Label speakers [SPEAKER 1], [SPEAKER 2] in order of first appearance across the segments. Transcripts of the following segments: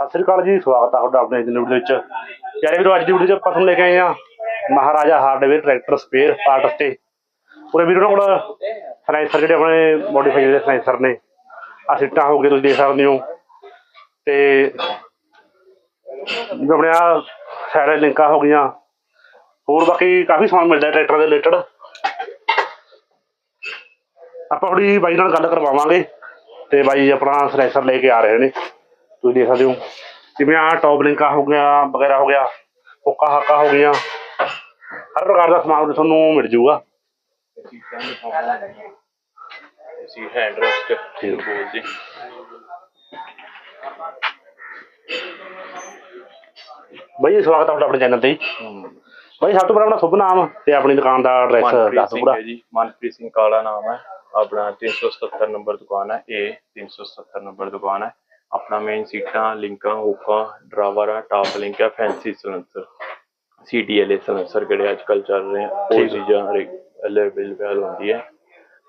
[SPEAKER 1] ਸਤਿ ਸ੍ਰੀ ਅਕਾਲ ਜੀ, ਸਵਾਗਤ ਆ ਤੁਹਾਡਾ ਆਪਣੇ ਅੱਜ ਵੀਡੀਓ ਵਿੱਚ। ਯਾਰੇ ਵੀਰੋ, ਅੱਜ ਦੀ ਵੀਡੀਓ 'ਚ ਆਪਾਂ ਤੁਹਾਨੂੰ ਲੈ ਕੇ ਆਏ ਆ Maharaja hardware tractor spare parts ਤੇ ਪੂਰੇ ਵੀਰੋ ਨਾਲ ਸਲਾਈਸਰ ਜਿਹੜੇ ਆਪਣੇ ਮੋਡੀਫਾਈ ਦੇ ਸਲਾਈਸਰ ਨੇ ਆ ਸਿੱਟਾਂ ਹੋ ਗਏ ਤੁਸੀਂ ਦੇਖ ਸਕਦੇ ਹੋ। ਤੇ ਆਪਣੇ ਆ ਸਾਈਡ ਲਿੰਕਾਂ ਹੋ ਗਈਆਂ, ਹੋਰ ਬਾਕੀ ਕਾਫੀ ਸਮਾਨ ਮਿਲਦਾ ਟਰੈਕਟਰ ਦੇ ਰਿਲੇਟਡ ਆਪਾਂ ਥੋੜੀ ਬਾਈ ਨਾਲ ਗੱਲ ਕਰਵਾਵਾਂਗੇ ਤੇ ਬਾਈ ਆਪਣਾ ਸਲੈਸਰ ਲੈ ਕੇ ਆ ਰਹੇ ਨੇ। ਤੁਸੀਂ ਦੇਖ ਸਕਦੇ ਹੋ ਜਿਵੇਂ ਆ ਟੌਪ ਲਿੰਕਾ ਹੋ ਗਿਆ ਵਗੈਰਾ ਹੋ ਗਿਆ ਹੁੱਕਾ ਹਾਕਾ ਹੋ ਗਈਆਂ ਹਰ ਪ੍ਰਕਾਰ ਦਾ ਸਮਾਨ ਤੁਹਾਨੂੰ ਮਿਲ ਜਾਊਗਾ
[SPEAKER 2] ਹੈਂਡ ਰੈਸਟ
[SPEAKER 1] ਬਾਈ ਜੀ, ਸਵਾਗਤ ਹੈ ਤੁਹਾਡਾ ਆਪਣੇ ਚੈਨਲ ਤੇ। ਬਾਈ ਸਭ ਤੋਂ ਪਹਿਲਾਂ ਆਪਣਾ ਸ਼ੁਭ ਨਾਮ ਤੇ ਆਪਣੀ ਦੁਕਾਨ ਦਾ ਐਡਰੈਸ ਦੱਸ ਪੂਰਾ
[SPEAKER 2] ਜੀ ਮਨਪ੍ਰੀਤ ਸਿੰਘ ਕਾਲਾ ਨਾਮ ਹੈ ਆਪਣਾ 377 ਨੰਬਰ ਦੁਕਾਨ ਹੈ ਇਹ 377 ਨੰਬਰ ਦੁਕਾਨ ਹੈ ਆਪਣਾ ਮੇਨ ਸੀਟਾਂ ਲਿੰਕਾਂ ਹੁੱਕਾਂ ਡਰਾਵਰ ਟਾਪ ਲਿੰਕ ਹੈ ਫੈਂਸੀ ਸਲੈਂਸਰ ਸੀਟੀਐਲਏ ਸਲੈਂਸਰ ਜਿਹੜੇ ਅੱਜ ਕੱਲ ਚੱਲ ਰਹੇ ਆ ਉਹ। ਚੀਜ਼ਾਂ ਅਵੇਲੇਬਲ ਹੁੰਦੀ ਹੈ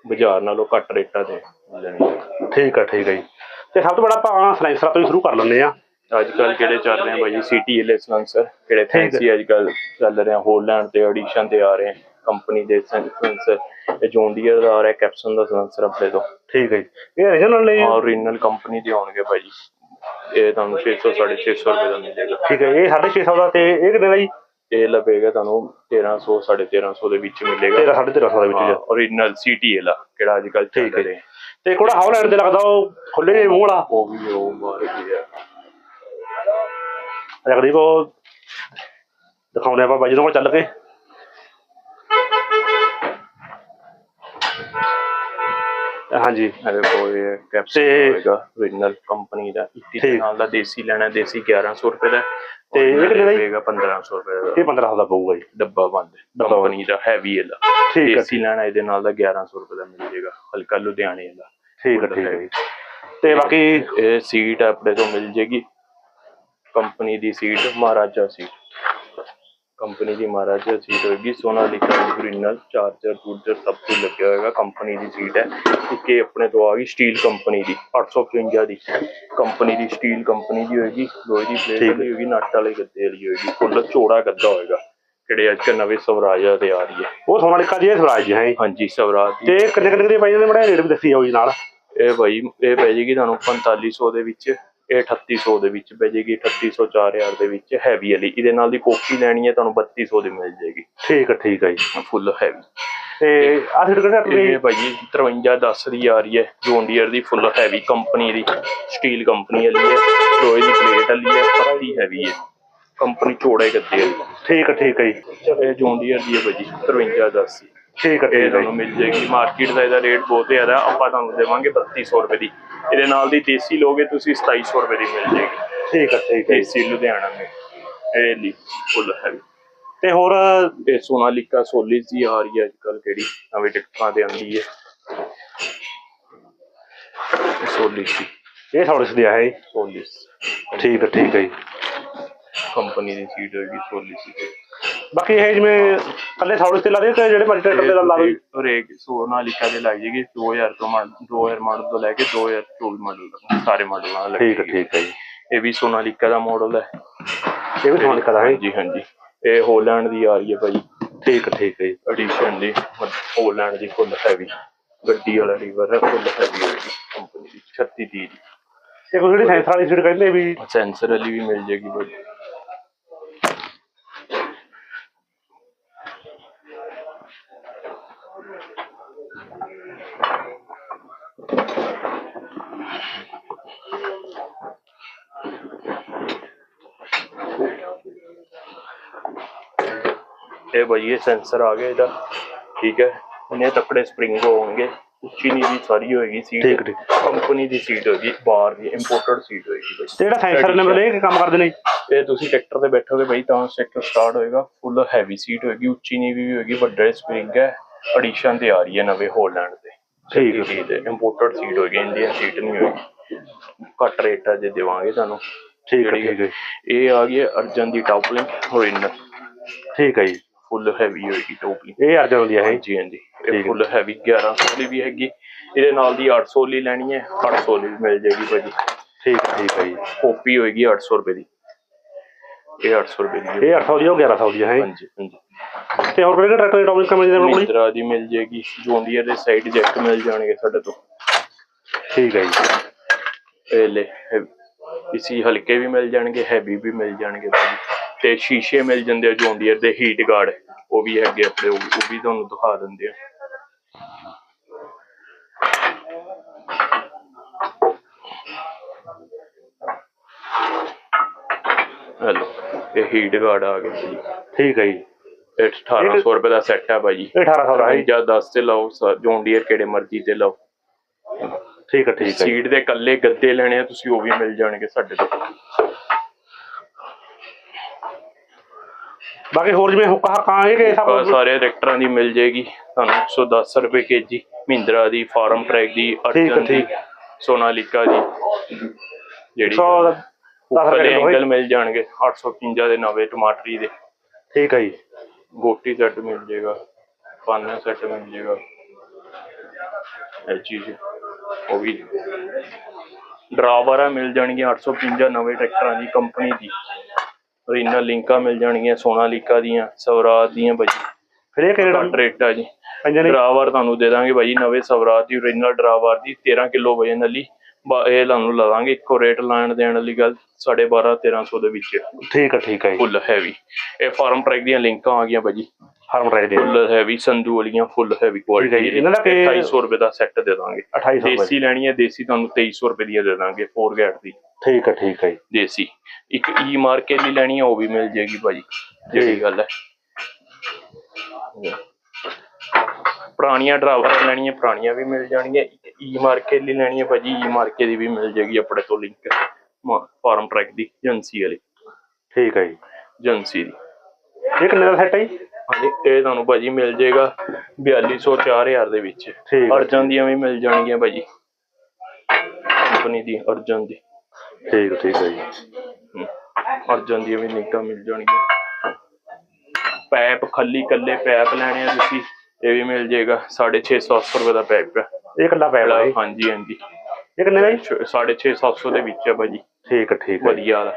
[SPEAKER 2] ਬਾਜ਼ਾਰ ਨਾਲੋਂ ਘੱਟ ਰੇਟਾਂ ਤੇ ਲੈਣੀ
[SPEAKER 1] ਠੀਕ ਹੈ ਠੀਕ ਹੈ ਜੀ। ਤੇ ਸਭ ਤੋਂ ਪਹਿਲਾਂ ਆਪਾਂ ਸਲਾਈਸਰਾਂ ਤੋਂ ਹੀ ਸ਼ੁਰੂ ਕਰ ਲੈਂਦੇ ਆ।
[SPEAKER 2] ਅੱਜ ਕੱਲ ਕਿਹੜੇ ਚੱਲ ਰਹੇ ਆ ਬਾਈ ਸੀਟੀਐਲਏ ਸਲੈਂਸਰ ਕਿਹੜੇ। ਫੈਂਸੀ ਅੱਜ ਕੱਲ ਚੱਲ ਰਹੇ ਆ ਹੋਲੈਂਡ ਤੇ ਐਡੀਸ਼ਨ ਤੇ ਆ ਰਹੇ ਆ। ਕੰਪਨੀ ਦੇ ਸਲੈਂਸਰ ਇਹ ਜੌਂਡੀਅਰ ਦਾ ਆ ਰਿਹਾ ਕੈਪਸਨ ਦਾ ਸਲੈਂਸਰ ਆਪਣੇ ਤੋਂ।
[SPEAKER 1] ਠੀਕ ਹੈ ਜੀ। ਇਹ original ਨੇ ਜੀ?
[SPEAKER 2] ਓਰੀਜਨਲ ਕੰਪਨੀ ਦੇ ਆਉਣਗੇ ਭਾਈ। ਇਹ ਤੁਹਾਨੂੰ 600 650 ਰੁਪਏ ਦਾ ਮਿਲੇਗਾ।
[SPEAKER 1] ਠੀਕ ਹੈ ਇਹ 650 ਦਾ ਤੇ ਇਹ ਕਿੰਨੇ ਦਾ ਜੀ?
[SPEAKER 2] ਇਹ ਲਵੇਗਾ ਤੁਹਾਨੂੰ 1300 1350 ਦੇ ਵਿੱਚ ਮਿਲੇਗਾ।
[SPEAKER 1] 13 1350 ਦੇ ਵਿੱਚ
[SPEAKER 2] ਓਰੀਜਨਲ ਸੀਟੀਐਲ ਆ ਕਿਹੜਾ ਅੱਜ ਕੱਲ ਚੱਲ
[SPEAKER 1] ਠੀਕ ਹੈ।
[SPEAKER 2] ਰਿਹਾ।
[SPEAKER 1] ਤੇ ਕੋੜਾ ਹਾਉਲੈਂਡ ਦੇ ਲੱਗਦਾ ਉਹ ਖੁੱਲੇ ਜਿਹੇ ਮੂੰਹ ਵਾਲਾ।
[SPEAKER 2] ਉਹ ਵੀ ਉਹ ਬਾਹਰ ਗਿਆ
[SPEAKER 1] ਰਗਦੀਪ ਉਹ ਦਿਖਾਉਣੇ ਆਪਾਂ ਬਾਈ ਜੀ ਨੂੰ ਚੱਲ ਕੇ ਹਾਂਜੀ।
[SPEAKER 2] ਇਹ ਕੈਪਸਨ
[SPEAKER 1] ਤੇ-
[SPEAKER 2] ਹੋਏਗਾ ਓਰੀਜਨਲ ਕੰਪਨੀ ਦਾ 21 ਦੇ
[SPEAKER 1] ਠੀਕ।
[SPEAKER 2] ਨਾਲ ਦਾ ਦੇਸੀ ਲੈਣਾ ਦੇਸੀ 1100 ਰੁਪਏ ਦਾ।
[SPEAKER 1] ਤੇ ਇਹ ਕਿੰਨੇ ਦਾ ਜੀ?
[SPEAKER 2] ਹੋਏਗਾ 1500 ਰੁਪਏ ਦਾ।
[SPEAKER 1] ਇਹ 1500 ਦਾ ਪਊਗਾ ਜੀ।
[SPEAKER 2] ਡੱਬਾ ਬੰਦ
[SPEAKER 1] ਡੱਬਾ ਬੰਦ।
[SPEAKER 2] ਕੰਪਨੀ ਦਾ ਹੈਵੀ ਇਹਦਾ।
[SPEAKER 1] ਠੀਕ ਹੈ
[SPEAKER 2] ਦੇਸੀ ਲੈਣਾ ਇਹਦੇ ਨਾਲ ਦਾ 1100 ਰੁਪਏ ਦਾ ਮਿਲ ਜਾਏਗਾ। ਹਲਕਾ ਲੁਧਿਆਣੇ ਦਾ।
[SPEAKER 1] ਠੀਕ ਹੈ ਠੀਕ ਹੈ ਜੀ। ਤੇ ਬਾਕੀ
[SPEAKER 2] ਇਹ ਸੀਟ ਆਪਣੇ ਤੋਂ ਮਿਲ ਜੇਗੀ ਕੰਪਨੀ ਦੀ ਸੀਟ ਮਹਾਰਾਜਾ ਸੀਟ। ਕੰਪਨੀ ਦੀ ਮਹਾਰਾਜਾ ਸੀਟ ਹੋਏਗੀ। ਸੋਨਾਲੀਕਾ ਓਰੀਜਨਲ ਚਾਰਜਰ ਚੂਰਜਰ ਸਭ ਕੁਝ ਲੱਗਿਆ ਹੋਏਗਾ। ਕੰਪਨੀ ਦੀ ਸੀਟ ਹੈ। ਇੱਕ ਇਹ ਆਪਣੇ ਤੋਂ ਆ ਗਈ ਸਟੀਲ ਕੰਪਨੀ ਦੀ। 855 ਦੀ। ਕੰਪਨੀ ਦੀ ਸਟੀਲ ਕੰਪਨੀ ਦੀ ਹੋਏਗੀ। ਲੋਹੇ ਦੀ ਪਲੇਟ। ਵਾਲੀ ਹੋਏਗੀ ਨੱਟ ਵਾਲੇ ਗੱਦੇ ਵਾਲੀ ਹੋਏਗੀ। ਫੁੱਲ ਚੌੜਾ ਗੱਦਾ ਹੋਏਗਾ। ਜਿਹੜੇ ਅੱਜ ਕੱਲ੍ਹ ਨਵੇਂ ਸਵਰਾਜਾ ਤੇ ਆ ਰਹੀ ਹੈ।
[SPEAKER 1] ਉਹ ਸੋਨਾਲਿਕਾ ਦੀ ਇਹ ਸਵਰਾਜ ਹੈ।
[SPEAKER 2] ਹਾਂਜੀ ਸਵਰਾਜ
[SPEAKER 1] ਤੇ ਕਿੰਨੇ ਕਿੰਨੇ ਦੀ ਪਾਈ ਜਾਂਦੇ? ਬੜਾ ਰੇਟ ਵੀ ਦੱਸੀ ਜਾਓ ਜੀ ਨਾਲ।
[SPEAKER 2] ਇਹ ਭਾਈ ਇਹ ਪੈ ਜਾਏਗੀ ਤੁਹਾਨੂੰ 4500 ਦੇ ਵਿੱਚ। ਇਹ 3800 ਦੇ ਵਿੱਚ ਪੈ ਜਾਏਗੀ 3800 4000 ਦੇ ਵਿੱਚ ਹੈਵੀ ਵਾਲੀ। ਇਹਦੇ ਨਾਲ ਦੀ ਕੋਪੀ ਲੈਣੀ ਹੈ ਤੁਹਾਨੂੰ 3200 ਦੀ ਮਿਲ ਜਾਏਗੀ।
[SPEAKER 1] ਠੀਕ ਹੈ ਠੀਕ ਹੈ ਜੀ।
[SPEAKER 2] ਫੁੱਲ ਹੈਵੀ
[SPEAKER 1] ਤੇ ਆ ਸਿੱਟ ਕਿਹੜਾ
[SPEAKER 2] ਇਹ ਭਾਈ 53 10 ਦੀ ਆ ਰਹੀ ਹੈ ਜੌਂਡੀਅਰ ਦੀ ਫੁੱਲ ਹੈਵੀ ਕੰਪਨੀ ਦੀ ਸਟੀਲ ਕੰਪਨੀ ਵਾਲੀ ਹੈ ਲੋਹੇ ਦੀ ਪਲੇਟ ਵਾਲੀ ਹੈ ਪੱਤੀ ਹੈਵੀ ਹੈ। ਕੰਪਨੀ ਚੋੜੇ ਗੱਦੇ
[SPEAKER 1] ਠੀਕ ਹੈ ਠੀਕ ਹੈ ਜੀ।
[SPEAKER 2] ਇਹ ਜੌਂਡੀਅਰ ਦੀ ਹੈ ਭਾਈ 53 10 ਦੀ।
[SPEAKER 1] ਠੀਕ ਹੈ
[SPEAKER 2] ਇਹ
[SPEAKER 1] ਠੀਕ ਹੈ
[SPEAKER 2] ਤੁਹਾਨੂੰ ਮਿਲ ਜਾਏਗੀ। ਮਾਰਕੀਟ ਦਾ ਇਹਦਾ ਰੇਟ ਬਹੁਤ ਜ਼ਿਆਦਾ ਆਪਾਂ ਤੁਹਾਨੂੰ ਦੇਵਾਂਗੇ 3200 ਰੁਪਏ ਦੀ। ਇਹਦੇ ਨਾਲ ਦੀ ਦੇਸੀ ਲੋਗੇ ਤੁਸੀਂ 2700 ਰੁਪਏ ਦੀ ਮਿਲ ਜਾਏਗੀ।
[SPEAKER 1] ਠੀਕ ਹੈ ਠੀਕ ਹੈ ਜੀ।
[SPEAKER 2] ਦੇਸੀ ਲੁਧਿਆਣਾ ਮੇ ਇਹ ਲਈ ਫੁੱਲ ਹੈਵੀ
[SPEAKER 1] ਤੇ ਹੋਰ?
[SPEAKER 2] ਇਹ ਸੋਨਾਲੀਕਾ ਸੋਲਿਸ ਦੀ ਆ ਰਹੀ ਹੈ ਅੱਜ ਕੱਲ ਕਿਹੜੀ? ਨਵੇਂ ਟਿਕਟਾਂ ਤੇ ਆਂਦੀ ਹੈ। ਸੋਲਿਸ ਦੀ
[SPEAKER 1] ਇਹ ਥੋੜੇ ਦੀ ਹੈ ਜੀ।
[SPEAKER 2] ਸੋਲਿਸ
[SPEAKER 1] ਠੀਕ ਹੈ ਠੀਕ ਹੈ ਜੀ।
[SPEAKER 2] ਕੰਪਨੀ ਦੀ ਸੀਟ ਹੋਏਗੀ ਸੋਲਿਸ ਦੀ
[SPEAKER 1] ਬਾਕੀ ਇਹ ਜਿਵੇਂ ਕੱਲੇ ਥੋੜੇ ਤੇ ਲਾ ਦੇ ਤੇ ਜਿਹੜੇ ਮਰਜ਼ੀ ਟਰੈਕਟਰ ਦੇ ਲਾ ਦੋ ਜੀ?
[SPEAKER 2] ਹਰੇਕ ਸੋਨਾਲੀਕਾ ਦੇ ਲੱਗ ਜਾਏਗੀ 2000 ਤੋਂ ਮਾਡਲ 2000 ਮਾਡਲ ਤੋਂ ਲੈ ਕੇ 2024 ਮਾਡਲ ਤੱਕ ਸਾਰੇ ਮਾਡਲਾਂ ਨਾਲ
[SPEAKER 1] ਠੀਕ ਹੈ ਠੀਕ ਹੈ ਜੀ।
[SPEAKER 2] ਇਹ ਵੀ ਸੋਨਾਲੀਕਾ ਦਾ ਮਾਡਲ ਹੈ।
[SPEAKER 1] ਇਹ ਵੀ ਸੋਨਾਲਿਕਾ ਦਾ ਹੈ।
[SPEAKER 2] ਹਾਂਜੀ ਹਾਂਜੀ। ਇਹ ਹੋਲੈਂਡ ਦੀ ਆ ਰਹੀ ਹੈ ਭਾਈ।
[SPEAKER 1] ਠੀਕ ਠੀਕ ਹੈ ਜੀ।
[SPEAKER 2] ਐਡੀਸ਼ਨ ਦੀ ਹੋਲੈਂਡ ਦੀ ਫੁੱਲ ਹੈਵੀ ਗੱਡੀ ਵਾਲਾ ਰੀਵਰ ਹੈ ਫੁੱਲ ਹੈਵੀ ਹੋਏਗੀ ਕੰਪਨੀ ਦੀ 36 ਦੀ।
[SPEAKER 1] ਤੇ ਕੋਈ ਜਿਹੜੀ ਸੈਂਸਰ ਵਾਲੀ ਸੀਟ ਕਹਿੰਦੇ ਵੀ
[SPEAKER 2] ਸੈਂਸਰ ਵਾਲੀ ਵੀ ਮਿਲ ਜੇਗੀ ਭਾਈ। ਇਹ ਭਾਈ ਇਹ ਸੈਂਸਰ ਆ ਗਿਆ ਇਹਦਾ। ਠੀਕ ਹੈ? ਇਹਨੇ ਤਕੜੇ ਸਪਰਿੰਗ ਹੋਣਗੇ। ਉੱਚੀ ਨੀਵੀਂ ਸਾਰੀ ਹੋਏਗੀ ਸੀਟ
[SPEAKER 1] ਠੀਕ, ਠੀਕ।
[SPEAKER 2] ਕੰਪਨੀ ਦੀ ਸੀਟ ਹੋਏਗੀ ਬਾਹਰ ਦੀ ਇੰਪੋਰਟਡ ਸੀਟ ਹੋਏਗੀ ਭਾਈ
[SPEAKER 1] ਤੇ ਜਿਹੜਾ ਸੈਂਸਰ ਨੇ ਕੀ ਕੰਮ ਕਰਦੇ ਨੇ ਜੀ?
[SPEAKER 2] ਇਹ ਤੁਸੀਂ ਟਰੈਕਟਰ ਤੇ ਬੈਠੋਗੇ ਬਈ ਤਾਂ ਟਰੈਕਟਰ ਸਟਾਰਟ ਹੋਏਗਾ ਫੁੱਲ ਹੈਵੀ ਸੀਟ ਹੋਏਗੀ ਉੱਚੀ ਨੀਵੀਂ ਵੀ ਹੋਏਗੀ ਵੱਡਾ ਸਪਰਿੰਗ ਹੈ ਐਡੀਸ਼ਨ ਤੇ ਆ ਰਹੀ ਹੈ ਨਵੇਂ ਹੋਲੈਂਡ ਤੇ
[SPEAKER 1] ਠੀਕ ਹੈ।
[SPEAKER 2] ਇੰਪੋਰਟਡ ਸੀਟ ਹੋਏਗੀ ਇੰਡੀਅਨ ਸੀਟ ਨਹੀਂ ਹੋਏਗੀ। ਘੱਟ ਰੇਟਾਂ 'ਚ ਦੇਵਾਂਗੇ ਤੁਹਾਨੂੰ।
[SPEAKER 1] ਠੀਕ ਹੈ
[SPEAKER 2] ਇਹ ਆ ਗਈ ਅਰਜਨ ਦੀ ਟੌਪਲਿੰਗ ਓਰੀਜਨਲ
[SPEAKER 1] ਠੀਕ ਹੈ ਜੀ।
[SPEAKER 2] ਫੁੱਲ ਹੈਵੀ ਹੋਏਗੀ ਟੌਪਲਿੰਗ
[SPEAKER 1] ਇਹ ਅਰਜਨ ਦੀ ਹੈ ਜੀ
[SPEAKER 2] ਹਾਂਜੀ
[SPEAKER 1] ਹੈ।
[SPEAKER 2] ਇਹ ਫੁੱਲ ਹੈਵੀ 1100 ਦੀ ਵੀ ਹੈਗੀ। ਇਹਦੇ ਨਾਲ ਦੀ 800 ਲਈ ਲੈਣੀ ਹੈ 800 ਲਈ ਮਿਲ ਜਾਏਗੀ ਭਾਜੀ।
[SPEAKER 1] ਠੀਕ ਹੈ ਠੀਕ ਹੈ ਜੀ।
[SPEAKER 2] ਕਾਪੀ ਹੋਏਗੀ 800 ਰੁਪਏ ਦੀ। ਇਹ 800 ਰੁਪਏ ਦੀ ਹੈ।
[SPEAKER 1] ਇਹ 800 ਦੀ ਉਹ 1100 ਦੀ ਹੈ
[SPEAKER 2] ਹਾਂਜੀ ਹਾਂਜੀ।
[SPEAKER 1] ਤੇ ਹੋਰ ਕਿਹੜੇ ਟਰੈਕਟਰ ਦੀ ਟੌਪਿਕ ਕਮੇ ਦੇ ਕੋਲ ਜੀ?
[SPEAKER 2] ਮਿੰਤਰਾ ਦੀ ਮਿਲ ਜੇਗੀ ਜੋਂਡੀਅਰ ਦੇ ਸਾਈਡ ਜੈਕ ਮਿਲ ਜਾਣਗੇ ਸਾਡੇ ਤੋਂ।
[SPEAKER 1] ਠੀਕ ਹੈ ਜੀ।
[SPEAKER 2] ਇਹ ਲੈ ਇਸੀ ਹਲਕੇ ਵੀ ਮਿਲ ਜਾਣਗੇ ਹੈਵੀ ਵੀ ਮਿਲ ਜਾਣਗੇ ਭਾਜੀ। ਤੇ ਸ਼ੀਸ਼ੇ ਮਿਲ ਜਾਂਦੇ ਆ ਜੋਂਡੀਅਰ ਦੇ ਹੀਟ ਗਾਰਡ ਉਹ ਵੀ ਹੈਗੇ ਆਪਣੇ ਉਹ ਵੀ- ਤੁਹਾਨੂੰ ਦਿਖਾ ਦਿੰਦੇ ਆ। ਹੈਲੋ ਇਹ ਹੀਟ ਗਾਰਡ ਆ ਗਿਆ ਜੀ।
[SPEAKER 1] ਠੀਕ ਹੈ ਜੀ।
[SPEAKER 2] ਇਹ 1800 ਰੁਪਏ ਦਾ ਸੈੱਟ ਹੈ ਭਾਜੀ
[SPEAKER 1] ਇਹ 1800 ਦਾ ਹੈ ਜੀ।
[SPEAKER 2] ਜਾਂ 10 ਤੇ ਲਓ ਜੋਂਡੀਅਰ ਕਿਹੜੇ ਮਰਜ਼ੀ ਤੇ ਲਓ।
[SPEAKER 1] ਠੀਕ ਹੈ ਠੀਕ ਹੈ।
[SPEAKER 2] ਸੀਟ ਦੇ ਕੱਲੇ ਗੱਦੇ ਲੈਣੇ ਆ ਤੁਸੀਂ ਉਹ ਵੀ ਮਿਲ ਜਾਣਗੇ ਸਾਡੇ ਤੋਂ।
[SPEAKER 1] ਬਾਕੀ ਹੋਰ ਜਿਵੇਂ ਹੁੱਕਾ ਹੱਕਾਂ ਇਹ ਕਿ ਸਭ
[SPEAKER 2] ਸਾਰੇ ਟਰੈਕਟਰਾਂ ਦੀ ਮਿਲ ਜੇਗੀ ਤੁਹਾਨੂੰ 110 ਰੁਪਏ ਕੇਜੀ ਮਹਿੰਦਰਾ ਦੀ ਫਾਰਮ ਟਰੈਕ ਦੀ ਅਰਜਨ ਦੀ। ਸੋਨਾਲੀਕਾ ਦੀ। ਜਿਹੜੀ
[SPEAKER 1] 100 10
[SPEAKER 2] ਉੱਪਰਲੇ
[SPEAKER 1] ਰੁਪਏ
[SPEAKER 2] ਐਂਗਲ
[SPEAKER 1] ਹੋਏ
[SPEAKER 2] ਮਿਲ ਜਾਣਗੇ 855 ਦੇ ਨਵੇਂ ਟਮਾਟਰੀ ਦੇ।
[SPEAKER 1] ਠੀਕ ਹੈ ਜੀ।
[SPEAKER 2] ਗੋਟੀ ਸੈੱਟ ਮਿਲ ਜੇਗਾ ਪਾਨਾ ਸੈੱਟ ਮਿਲ ਜੇਗਾ ਇਹ ਚੀਜ਼ ਉਹ ਵੀ। ਡਰਾਵਰਾਂ ਮਿਲ ਜਾਣਗੀਆਂ 855 ਨਵੇਂ ਟਰੈਕਟਰਾਂ ਦੀ ਕੰਪਨੀ ਦੀ। ਓਰੀਜਨਲ ਲਿੰਕਾਂ ਮਿਲ ਜਾਣਗੀਆਂ ਸੋਨਾਲੀਕਾ ਦੀਆਂ ਸਵਰਾਜ ਦੀਆਂ ਭਾਜੀ।
[SPEAKER 1] ਫਿਰ ਇਹ ਕਿਹੜਾ
[SPEAKER 2] ਰੇਟ ਆ ਜੀ। ਡਰਾਵਰ ਤੁਹਾਨੂੰ ਦੇ ਦਾਂਗੇ ਭਾਜੀ ਨਵੇਂ ਸਵਰਾਜ ਦੀ ਓਰੀਜਨਲ ਡਰਾਵਰ ਦੀ 13 ਕਿਲੋ ਵਜਨ ਵਾਲੀ। ਇਹ ਤੁਹਾਨੂੰ ਲਵਾਂਗੇ ਇੱਕੋ ਰੇਟ ਲਾਣ ਦੇਣ ਵਾਲੀ ਗੱਲ 12.5 1300 ਦੇ ਵਿੱਚ
[SPEAKER 1] ਠੀਕ ਹੈ ਠੀਕ ਹੈ
[SPEAKER 2] ਫੁੱਲ ਹੈਵੀ ਇਹ ਫਾਰਮ ਟਰੈਕ ਦੀਆਂ ਲਿੰਕਾਂ ਆ ਗਈਆਂ ਭਾਜੀ।
[SPEAKER 1] ਹਰਮ ਟਰੈਕ ਦੇ
[SPEAKER 2] ਫੁੱਲ ਹੈਵੀ ਸੰਧੂ ਵਾਲੀਆਂ ਫੁੱਲ ਹੈਵੀ ਕੁਆਲਿਟੀ।
[SPEAKER 1] ਇਹਨਾਂ ਦਾ ਕੀ-
[SPEAKER 2] 2800 ਰੁਪਏ ਦਾ ਸੈੱਟ ਦੇ ਦਾਂਗੇ।
[SPEAKER 1] 2800 ਰੁਪਏ।
[SPEAKER 2] ਦੇਸੀ ਲੈਣੀ ਹੈ ਦੇਸੀ ਤੁਹਾਨੂੰ 2300 ਰੁਪਏ ਦੀ ਦੇ ਦਾਂਗੇ 4 ਗੈਟ ਦੀ।
[SPEAKER 1] ਠੀਕ ਹੈ ਠੀਕ ਹੈ
[SPEAKER 2] ਦੇਸੀ। ਇੱਕ ਈ ਮਾਰਕੇ ਦੀ ਲੈਣੀ ਹੈ ਉਹ ਵੀ ਮਿਲ ਜੇਗੀ ਭਾਜੀ। ਜਿਹੜੀ ਗੱਲ ਹੈ। ਪੁਰਾਣੀਆਂ ਡਰਾਈਵਰ ਲੈਣੀਆਂ ਪੁਰਾਣੀਆਂ ਵੀ ਮਿਲ ਜਾਣਗੀਆਂ। ਈ ਮਾਰਕੇ ਦੀ ਲੈਣੀ ਹੈ ਭਾਜੀ ਈ ਮਾਰਕੇ ਦੀ ਵੀ ਮਿਲ ਜੇਗੀ ਆਪਣੇ ਤੋਂ ਲਿੰਕ ਫਾਰਮ ਟਰੈਕ ਦੀ ਏਜੰਸੀ ਵਾਲੀ।
[SPEAKER 1] ਠੀਕ ਹੈ ਜੀ।
[SPEAKER 2] ਏਜੰਸੀ ਦੀ।
[SPEAKER 1] ਇਹ ਕਿੰਨੇ ਦਾ ਸੈੱਟ ਹੈ ਜੀ?
[SPEAKER 2] ਹਾਂਜੀ ਇਹ ਤੁਹਾਨੂੰ ਭਾਜੀ ਮਿਲ ਜੇਗਾ 4200 4000 ਦੇ ਵਿੱਚ। ਅਰਜਨ ਦੀਆਂ ਵੀ ਮਿਲ ਜਾਣਗੀਆਂ ਭਾਜੀ। ਕੰਪਨੀ ਦੀ ਅਰਜਨ ਦੀ।
[SPEAKER 1] ਠੀਕ ਠੀਕ ਹੈ ਜੀ।
[SPEAKER 2] ਅਰਜਨ ਦੀਆਂ ਵੀ ਨਿੱਕਾ ਮਿਲ ਜਾਣਗੀਆਂ। ਪੈਪ ਖੱਲੀ ਕੱਲੇ ਪੈਪ ਲੈਣੇ ਆ ਤੁਸੀਂ ਇਹ ਵੀ ਮਿਲ ਜੇਗਾ 650 ਰੁਪਏ ਦਾ ਪੈਪ ਹੈ
[SPEAKER 1] ਇਹ ਕਿੰਨਾ ਪੈ ਜੀ
[SPEAKER 2] ਹਾਂਜੀ ਹਾਂਜੀ।
[SPEAKER 1] ਇਹ ਕਿੰਨੇ ਦਾ ਜੀ
[SPEAKER 2] 650 700 ਦੇ ਵਿੱਚ ਹੈ ਭਾਜੀ।
[SPEAKER 1] ਠੀਕ ਠੀਕ।
[SPEAKER 2] ਵਧੀਆ ਵਾਲਾ।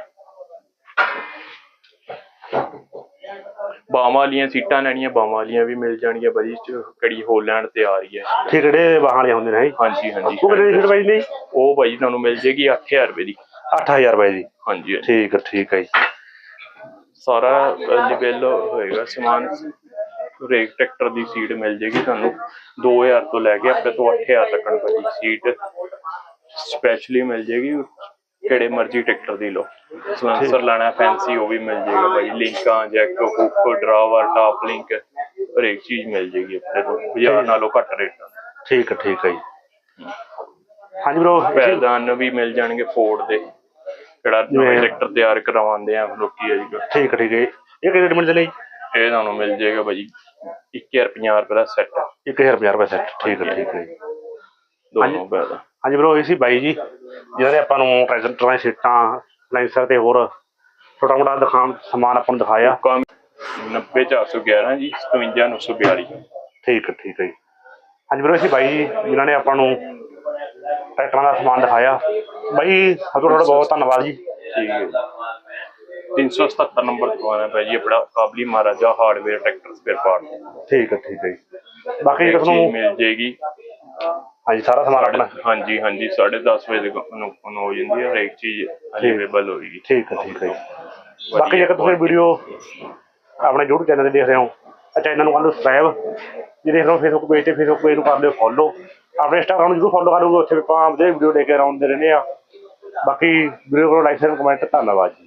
[SPEAKER 2] ਬਾਵਾਂ ਵਾਲੀਆਂ ਸੀਟਾਂ ਲੈਣੀਆਂ ਬਾਵਾਂ ਵਾਲੀਆਂ ਵੀ ਮਿਲ ਜਾਣਗੀਆਂ ਭਾਜੀ ਕੜੀ ਹੋਲੈਂਡ ਤੇ ਆ ਰਹੀ ਹੈ
[SPEAKER 1] ਠੀਕ ਕਿਹੜੇ ਬਾਹਾਂ ਵਾਲੇ ਹੁੰਦੇ ਨੇ
[SPEAKER 2] ਹਾਂਜੀ ਹਾਂਜੀ
[SPEAKER 1] ਉਹ ਕਿੰਨੇ ਦੀ ਸੀਟ ਬਾਈ ਜੀ
[SPEAKER 2] ਉਹ ਭਾਜੀ ਤੁਹਾਨੂੰ ਮਿਲ ਜੇਗੀ 8000 ਰੁਪਏ ਦੀ।
[SPEAKER 1] 8000 ਰੁਪਏ ਦੀ?
[SPEAKER 2] ਹਾਂਜੀ
[SPEAKER 1] ਠੀਕ ਠੀਕ ਹੈ ਜੀ।
[SPEAKER 2] ਸਾਰਾ ਅਵੇਲੇਬਲ ਹੋਏਗਾ ਸਮਾਨ ਰੇਕ ਟਰੈਕਟਰ ਦੀ ਸੀਟ ਮਿਲ ਜੇਗੀ ਤੁਹਾਨੂੰ 2000 ਤੋਂ ਲੈ ਕੇ ਆਪਣੇ ਤੋਂ 8000 ਤੱਕ ਭਾਜੀ ਸੀਟ ਸਪੈਸ਼ਲੀ ਮਿਲ ਜੇਗੀ। ਕਿਹੜੇ ਮਰਜ਼ੀ ਟਰੈਕਟਰ ਦੀ ਲਓ। ਸਲੈਂਸਰ ਲੈਣਾ ਫੈਂਸੀ ਉਹ ਵੀ ਮਿਲ ਜੇਗਾ ਭਾਜੀ। ਲਿੰਕਾਂ jack hook drawbar top link ਹਰੇਕ ਚੀਜ਼ ਮਿਲ ਜੇਗੀ ਆਪਣੇ ਤੋਂ। ਬਾਜ਼ਾਰ ਨਾਲੋਂ ਘੱਟ ਰੇਟ
[SPEAKER 1] ਠੀਕ ਹੈ ਠੀਕ ਹੈ ਜੀ। ਹਾਂਜੀ ਬ్రో
[SPEAKER 2] ਪੈਦਾਨ ਵੀ ਮਿਲ ਜਾਣਗੇ ਫੋਰਡ ਦੇ। ਜਿਹੜਾ ਨਵੇਂ ਟਰੈਕਟਰ ਤਿਆਰ ਕਰਵਾਉਂਦੇ ਆ ਲੋਕੀ ਅੱਜ
[SPEAKER 1] ਠੀਕ ਠੀਕ ਹੈ। ਇਹ ਕਿੰਨੇ ਰੇਟ ਜੀ?
[SPEAKER 2] ਇਹ ਤੁਹਾਨੂੰ ਮਿਲ ਜਾਏਗਾ ਭਾਜੀ। 1050 ਰੁਪਏ ਦਾ ਸੈੱਟ
[SPEAKER 1] 1050 ਰੁਪਏ ਸੈੱਟ ਠੀਕ ਹੈ ਠੀਕ ਹੈ ਜੀ।
[SPEAKER 2] ਦੋਨੋਂ
[SPEAKER 1] ਹਾਂਜੀ। ਬ్రో ਇਹ ਸੀ ਬਾਈ ਜੀ ਜਿਹਨਾਂ ਨੇ ਆਪਾਂ ਨੂੰ ਟਰੈਕਟਰਾਂ ਦੀਆਂ ਸੀਟਾਂ ਲਾਈਸਰ ਤੇ ਹੋਰ ਛੋਟਾ ਮੋਟਾ ਦੁਕਾਨ ਸਮਾਨ ਆਪਾਂ ਨੂੰ ਦਿਖਾਇਆ।
[SPEAKER 2] ਕੰਮ 90411 ਜੀ 57942
[SPEAKER 1] ਠੀਕ ਹੈ ਠੀਕ ਹੈ ਜੀ। ਹਾਂਜੀ ਬ్రో ਇਹ ਸੀ ਬਾਈ ਜੀ ਜਿਨ੍ਹਾਂ ਨੇ ਆਪਾਂ ਨੂੰ ਟਰੈਕਟਰਾਂ ਦਾ ਸਮਾਨ ਦਿਖਾਇਆ। ਬਾਈ ਤੁਹਾਡਾ ਬਹੁਤ ਧੰਨਵਾਦ ਜੀ।
[SPEAKER 2] ਠੀਕ ਹੈ ਜੀ। 377 ਨੰਬਰ ਦੁਕਾਨ ਹੈ ਭਾਜੀ ਆਪਣਾ Kabli Maharaja hardware tractor spare part
[SPEAKER 1] ਠੀਕ ਹੈ ਠੀਕ ਹੈ ਜੀ। ਬਾਕੀ
[SPEAKER 2] ਚੀਜ਼
[SPEAKER 1] ਤੁਹਾਨੂੰ
[SPEAKER 2] ਮਿਲ ਜਾਏਗੀ।
[SPEAKER 1] ਹਾਂਜੀ ਸਾਰਾ ਸਮਾਨ ਆਪਣਾ?
[SPEAKER 2] ਹਾਂਜੀ ਹਾਂਜੀ 10:30 ਵਜੇ ਤੱਕ ਨੂੰ ਹੋ ਜਾਂਦੀ ਹੈ ਹਰੇਕ ਚੀਜ਼ ਅਵੇਲੇਬਲ ਹੋਏਗੀ।
[SPEAKER 1] ਠੀਕ ਹੈ ਠੀਕ ਹੈ ਜੀ। ਬਾਕੀ ਜੇਕਰ ਤੁਸੀਂ ਵੀਡੀਓ ਆਪਣੇ YouTube ਚੈਨਲ ਤੇ ਦੇਖ ਰਹੇ ਹੋ ਤਾਂ ਚੈਨਲ ਨੂੰ ਕਰ ਲਓ ਸਬਸਕ੍ਰਾਈਬ ਜੇ ਦੇਖ ਰਹੇ ਹੋ ਫੇਸਬੁੱਕ ਪੇਜ ਤੇ ਫੇਸਬੁੱਕ ਪੇਜ ਨੂੰ ਕਰ ਲਿਓ ਫੋਲੋ ਆਪਣੇ ਇੰਸਟਾਗ੍ਰਾਮ ਨੂੰ ਜਰੂਰ ਫੋਲੋ ਕਰੋਗੇ ਉੱਥੇ ਵੀ ਆਪਾਂ ਆਪਦੇ ਵੀਡੀਓ ਲੈ ਕੇ ਆਉਂਦੇ ਰਹਿੰਦੇ ਆ ਬਾਕੀ ਵੀਡੀਓ ਕੋਲ ਲਾਈਕ ਸ਼ੇਅਰ ਕਮੈਂਟ ਧੰਨਵਾਦ ਜੀ।